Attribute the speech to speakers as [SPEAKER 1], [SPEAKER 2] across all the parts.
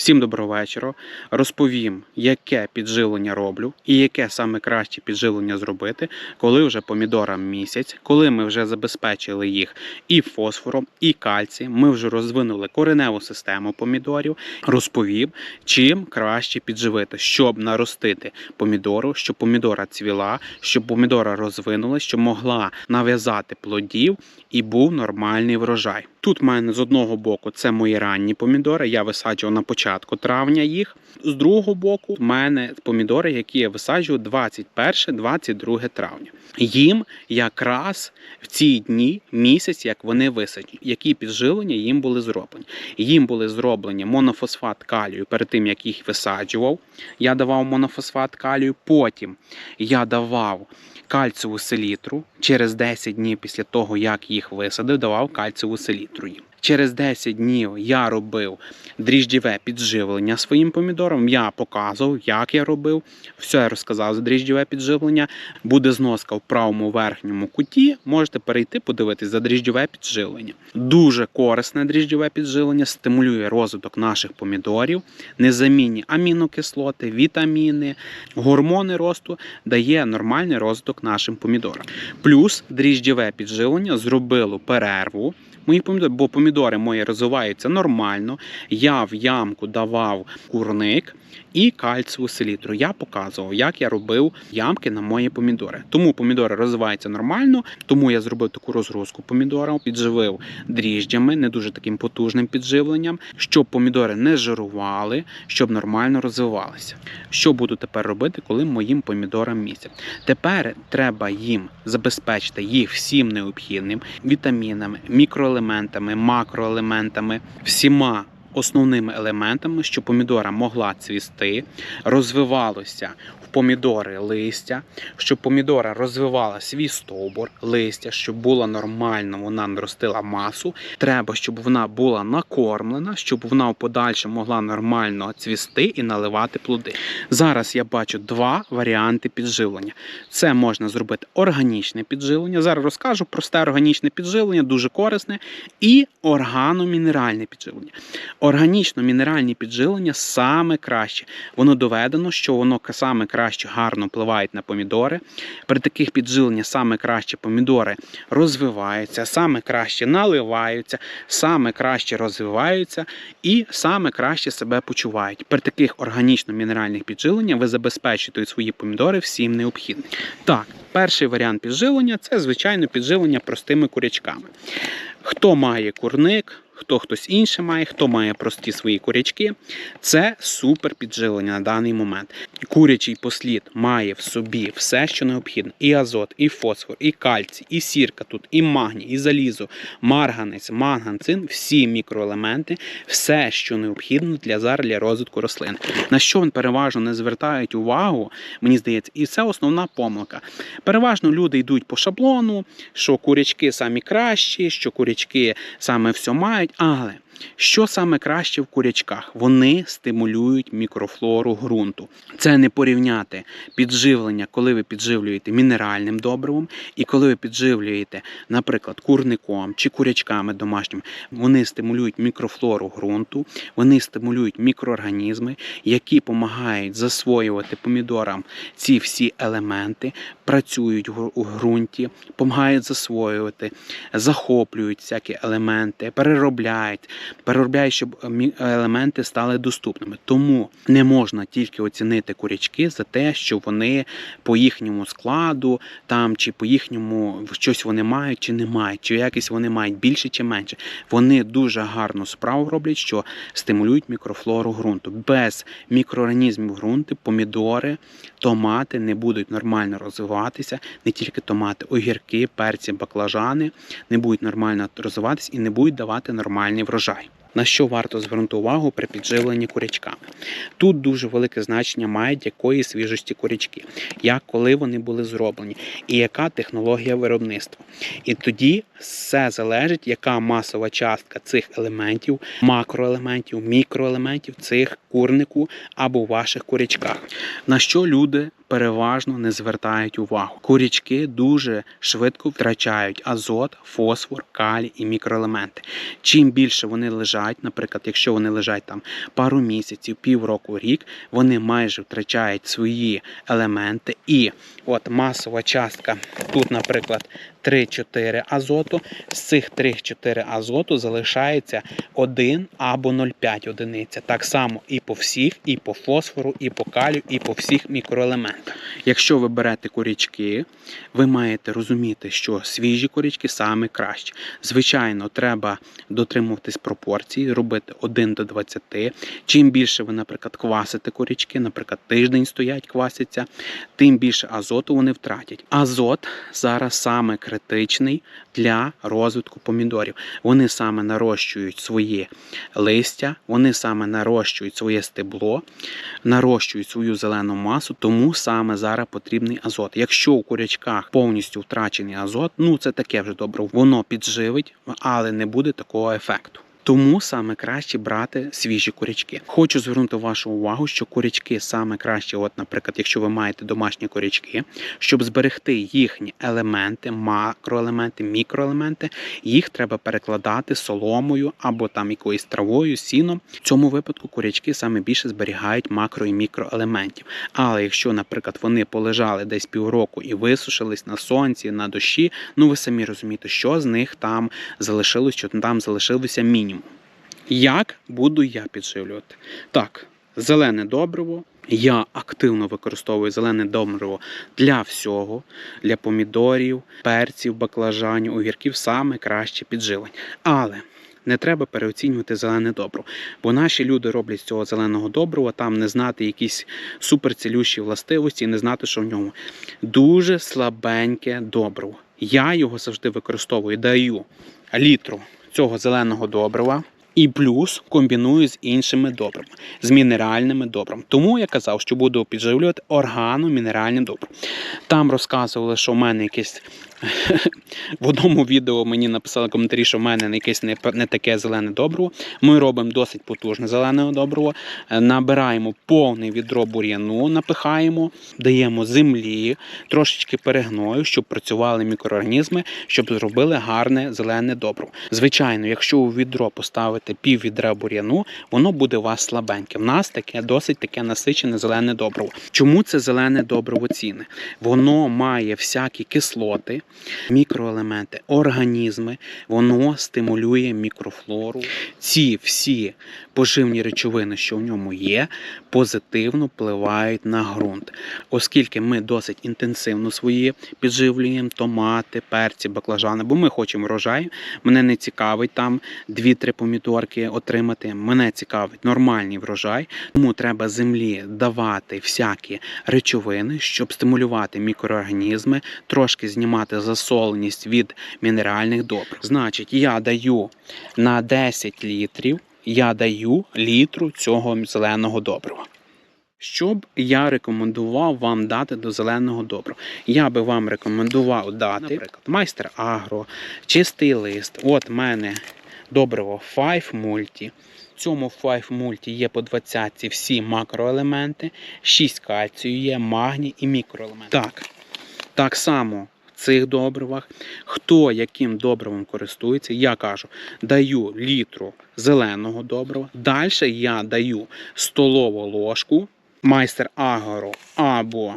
[SPEAKER 1] Всім доброго вечора. Розповім, яке підживлення роблю і яке саме краще підживлення зробити, коли вже помідорам місяць, коли ми вже забезпечили їх і фосфором, і кальцієм. Ми вже розвинули кореневу систему помідорів. Розповім, чим краще підживити, щоб наростити помідору, щоб помідора цвіла, щоб помідора розвинулась, щоб могла нав'язати плодів і був нормальний врожай. Тут в мене з одного боку це мої ранні помідори. Я висаджував на початку травня їх. З другого боку, в мене помідори, які я висаджував 21-22 травня. Їм якраз в ці дні місяць, як вони висаджені, які підживлення їм були зроблені. Їм були зроблені монофосфат калію перед тим, як їх висаджував. Я давав монофосфат калію. Потім я давав кальцеву селітру. Через 10 днів після того, як їх висадив, давав кальцеву селітру їм. Через 10 днів я робив дріжджове підживлення своїм помідорам. Я показував, як я робив. Все я розказав за дріжджове підживлення. Буде зноска в правому верхньому куті. Можете перейти, подивитись за дріжджове підживлення. Дуже корисне дріжджове підживлення, стимулює розвиток наших помідорів, незамінні амінокислоти, вітаміни, гормони росту, дає нормальний розвиток нашим помідорам. Плюс дріжджове підживлення зробило перерву. Мої помідори, бо помідори мої розвиваються нормально. Я в ямку давав курник і кальцеву селітру. Я показував, як я робив ямки на мої помідори. Тому помідори розвиваються нормально, тому я зробив таку розгрузку помідорів, підживив дріжджами, не дуже таким потужним підживленням, щоб помідори не жирували, щоб нормально розвивалися. Що буду тепер робити, коли моїм помідорам місяць? Тепер треба їм забезпечити їх всім необхідним вітамінами, мікроелементами, макроелементами, всіма. Основними елементами, щоб помідора могла цвісти, розвивалося в помідори листя, щоб помідора розвивала свій стовбур листя, щоб була нормально, вона наростила масу. Треба, щоб вона була накормлена, щоб вона в подальшому могла нормально цвісти і наливати плоди. Зараз я бачу два варіанти підживлення. Це можна зробити органічне підживлення. Зараз розкажу просте органічне підживлення, дуже корисне, і органомінеральне підживлення. Органічно-мінеральні підживлення саме краще. Воно доведено, що воно саме краще гарно впливає на помідори. При таких підживленнях саме краще помідори розвиваються, саме краще наливаються, саме краще розвиваються і саме краще себе почувають. При таких органічно-мінеральних підживленнях ви забезпечуєте свої помідори всім необхідним. Так, перший варіант підживлення це звичайно підживлення простими курячками. Хто має курник, хто хтось інше має, хто має прості свої курячки, це супер підживлення на даний момент. Курячий послід має в собі все, що необхідно: і азот, і фосфор, і кальцій, і сірка тут, і магній, і залізо, марганець, манган, цин, всі мікроелементи, все, що необхідно для зараз для розвитку рослин. На що вони переважно не звертають увагу, мені здається, і це основна помилка. Переважно люди йдуть по шаблону, що курячки самі кращі, що курячки саме все мають, але. Що саме краще в курячках? Вони стимулюють мікрофлору ґрунту. Це не порівняти підживлення, коли ви підживлюєте мінеральним добривом, і коли ви підживлюєте, наприклад, курником чи курячками домашніми. Вони стимулюють мікрофлору ґрунту, вони стимулюють мікроорганізми, які допомагають засвоювати помідорам ці всі елементи, працюють у ґрунті, допомагають засвоювати, захоплюють всякі елементи, переробляють переробляють, щоб е, елементи стали доступними. Тому не можна тільки оцінити курячки за те, що вони по їхньому складу там чи по їхньому щось вони мають чи не мають, чи якість вони мають більше чи менше. Вони дуже гарну справу роблять, що стимулюють мікрофлору ґрунту. Без мікроорганізмів ґрунту помідори, томати не будуть нормально розвиватися, не тільки томати, огірки, перці, баклажани не будуть нормально розвиватися і не будуть давати нормальний врожай. На що варто звернути увагу при підживленні курячками? Тут дуже велике значення мають якої свіжості курячки, як коли вони були зроблені, і яка технологія виробництва. І тоді все залежить, яка масова частка цих елементів, макроелементів, мікроелементів цих курнику або ваших курячках. На що люди переважно не звертають увагу. Курячки дуже швидко втрачають азот, фосфор, калій і мікроелементи. Чим більше вони лежать, наприклад, якщо вони лежать там пару місяців, півроку, рік, вони майже втрачають свої елементи. І от масова частка тут, наприклад, 3-4 азоту. З цих 3-4 азоту залишається 1 або 0,5 одиниця. Так само і по всіх, і по фосфору, і по калію, і по всіх мікроелементах. Якщо ви берете корічки, ви маєте розуміти, що свіжі корічки саме кращі. Звичайно, треба дотримуватись пропорцій, робити 1 до 20. Чим більше ви, наприклад, квасите корічки, наприклад, тиждень стоять, квасяться, тим більше азоту вони втратять. Азот зараз саме критичний для розвитку помідорів. Вони саме нарощують свої листя, вони саме нарощують своє стебло, нарощують свою зелену масу, тому саме зараз потрібний азот. Якщо у курячках повністю втрачений азот, ну це таке вже добре, воно підживить, але не буде такого ефекту. Тому саме краще брати свіжі курячки. Хочу звернути вашу увагу, що курячки саме краще, от, наприклад, якщо ви маєте домашні курячки, щоб зберегти їхні елементи, макроелементи, мікроелементи, їх треба перекладати соломою або там якоюсь травою, сіном. В цьому випадку курячки саме більше зберігають макро і мікроелементів. Але якщо, наприклад, вони полежали десь півроку і висушились на сонці, на дощі, ну ви самі розумієте, що з них там залишилось, що там залишилося мінімум. Як буду я підживлювати? Так, зелене добриво. Я активно використовую зелене добриво для всього, для помідорів, перців, баклажанів, огірків саме краще підживлення. Але не треба переоцінювати зелене добриво, бо наші люди роблять з цього зеленого добрива, там не знати якісь суперцілющі властивості і не знати, що в ньому. Дуже слабеньке добриво. Я його завжди використовую, даю літру цього зеленого добрива. І плюс комбіную з іншими добрами, з мінеральними добрами. Тому я казав, що буду підживлювати органо-мінеральним добром. Там розказували, що в мене якесь в одному відео мені написали коментарі, що в мене якесь не, не таке зелене добриво. Ми робимо досить потужне зелене добриво, Е, набираємо повне відро бур'яну, напихаємо, даємо землі, трошечки перегною, щоб працювали мікроорганізми, щоб зробили гарне зелене добриво. Звичайно, якщо у відро поставити пів відра бур'яну, воно буде у вас слабеньке. В нас таке досить таке насичене зелене добриво. Чому це зелене добриво цінне? Воно має всякі кислоти, мікроелементи, організми, воно стимулює мікрофлору. Ці всі поживні речовини, що в ньому є, позитивно впливають на ґрунт, оскільки ми досить інтенсивно свої підживлюємо томати, перці, баклажани, бо ми хочемо врожай. Мене не цікавить там 2-3 помідорки отримати. Мене цікавить нормальний врожай. Тому треба землі давати всякі речовини, щоб стимулювати мікроорганізми, трошки знімати засоленість від мінеральних добрив. Значить, я даю на 10 літрів, я даю літру цього зеленого добрива. Що б я рекомендував вам дати до зеленого добрива? Я би вам рекомендував дати, наприклад, майстер агро, чистий лист. От в мене добриво 5 Multi. В цьому 5 Multi є по 20 всі макроелементи, 6 кальцію є, магній і мікроелементи. Так, так само цих добривах. Хто яким добривом користується, я кажу, даю літру зеленого добрива. Далі я даю столову ложку, майстер агро або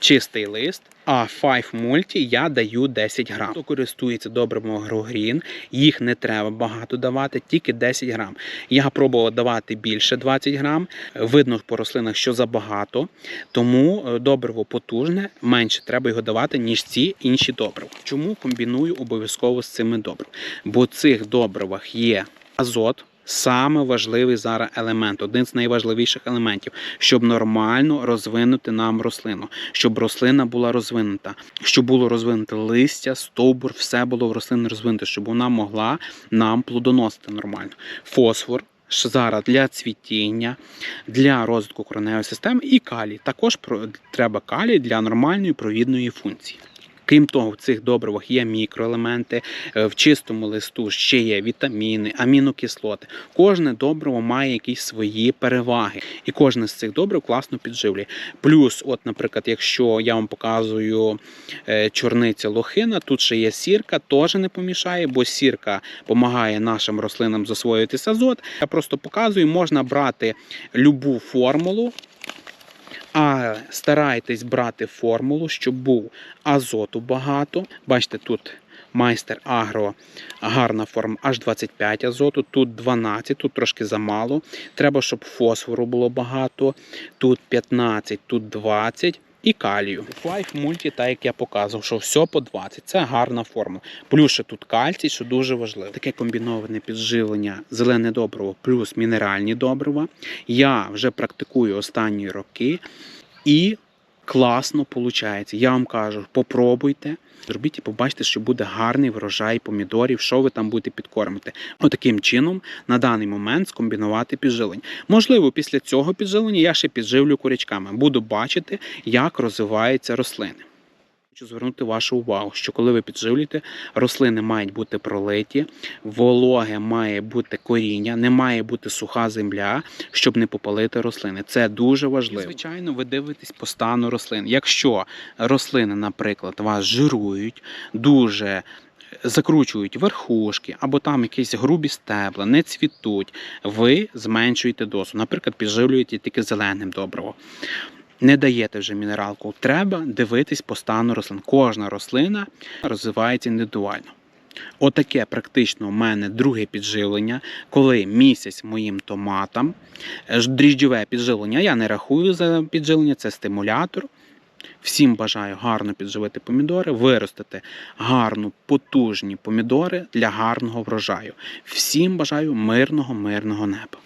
[SPEAKER 1] чистий лист. А 5 Multi я даю 10 грам. Хто користується добрим агрогрін, їх не треба багато давати, тільки 10 грам. Я пробував давати більше 20 грам. Видно по рослинах, що забагато, тому е, добриво потужне, менше треба його давати, ніж ці інші добрива. Чому комбіную обов'язково з цими добривами? Бо в цих добривах є азот. Саме важливий зараз елемент, один з найважливіших елементів, щоб нормально розвинути нам рослину, щоб рослина була розвинута, щоб було розвинуте листя, стовбур, все було в рослини розвинуте, щоб вона могла нам плодоносити нормально. Фосфор зараз для цвітіння, для розвитку кореневої системи і калій. Також треба калій для нормальної провідної функції. Крім того, в цих добривах є мікроелементи, е, в чистому листу ще є вітаміни, амінокислоти. Кожне добриво має якісь свої переваги, і кожне з цих добрив класно підживлює. Плюс, от, наприклад, якщо я вам показую е, чорниця лохина, тут ще є сірка, теж не помішає, бо сірка допомагає нашим рослинам засвоюватись азот. Я просто показую, можна брати любу формулу. А старайтесь брати формулу, щоб був азоту багато. Бачите, тут майстер агро гарна форма аж 25 азоту, тут 12, тут трошки замало. Треба, щоб фосфору було багато, тут 15, тут 20. І калію. Five Multi, так як я показував, що все по 20. Це гарна форма. Плюс ще тут кальцій, що дуже важливо. Таке комбіноване підживлення зелене добриво плюс мінеральні добрива. Я вже практикую останні роки і класно виходить. Я вам кажу, попробуйте. Зробіть і побачите, що буде гарний врожай помідорів, що ви там будете підкормити. Отаким чином на даний момент скомбінувати підживлення. Можливо, після цього підживлення я ще підживлю курячками. Буду бачити, як розвиваються рослини. Хочу звернути вашу увагу, що коли ви підживлюєте, рослини мають бути пролиті, вологе має бути коріння, не має бути суха земля, щоб не попалити рослини. Це дуже важливо. І, звичайно, ви дивитесь по стану рослин. Якщо рослини, наприклад, вас жирують, дуже закручують верхушки, або там якісь грубі стебла, не цвітуть, ви зменшуєте дозу. Наприклад, підживлюєте тільки зеленим добриво. Не даєте вже мінералку. Треба дивитись по стану рослин. Кожна рослина розвивається індивідуально. Отаке практично у мене друге підживлення, коли місяць моїм томатам. Е, Дріжджове підживлення я не рахую за підживлення, це стимулятор. Всім бажаю гарно підживити помідори, виростити гарну, потужні помідори для гарного врожаю. Всім бажаю мирного, мирного неба.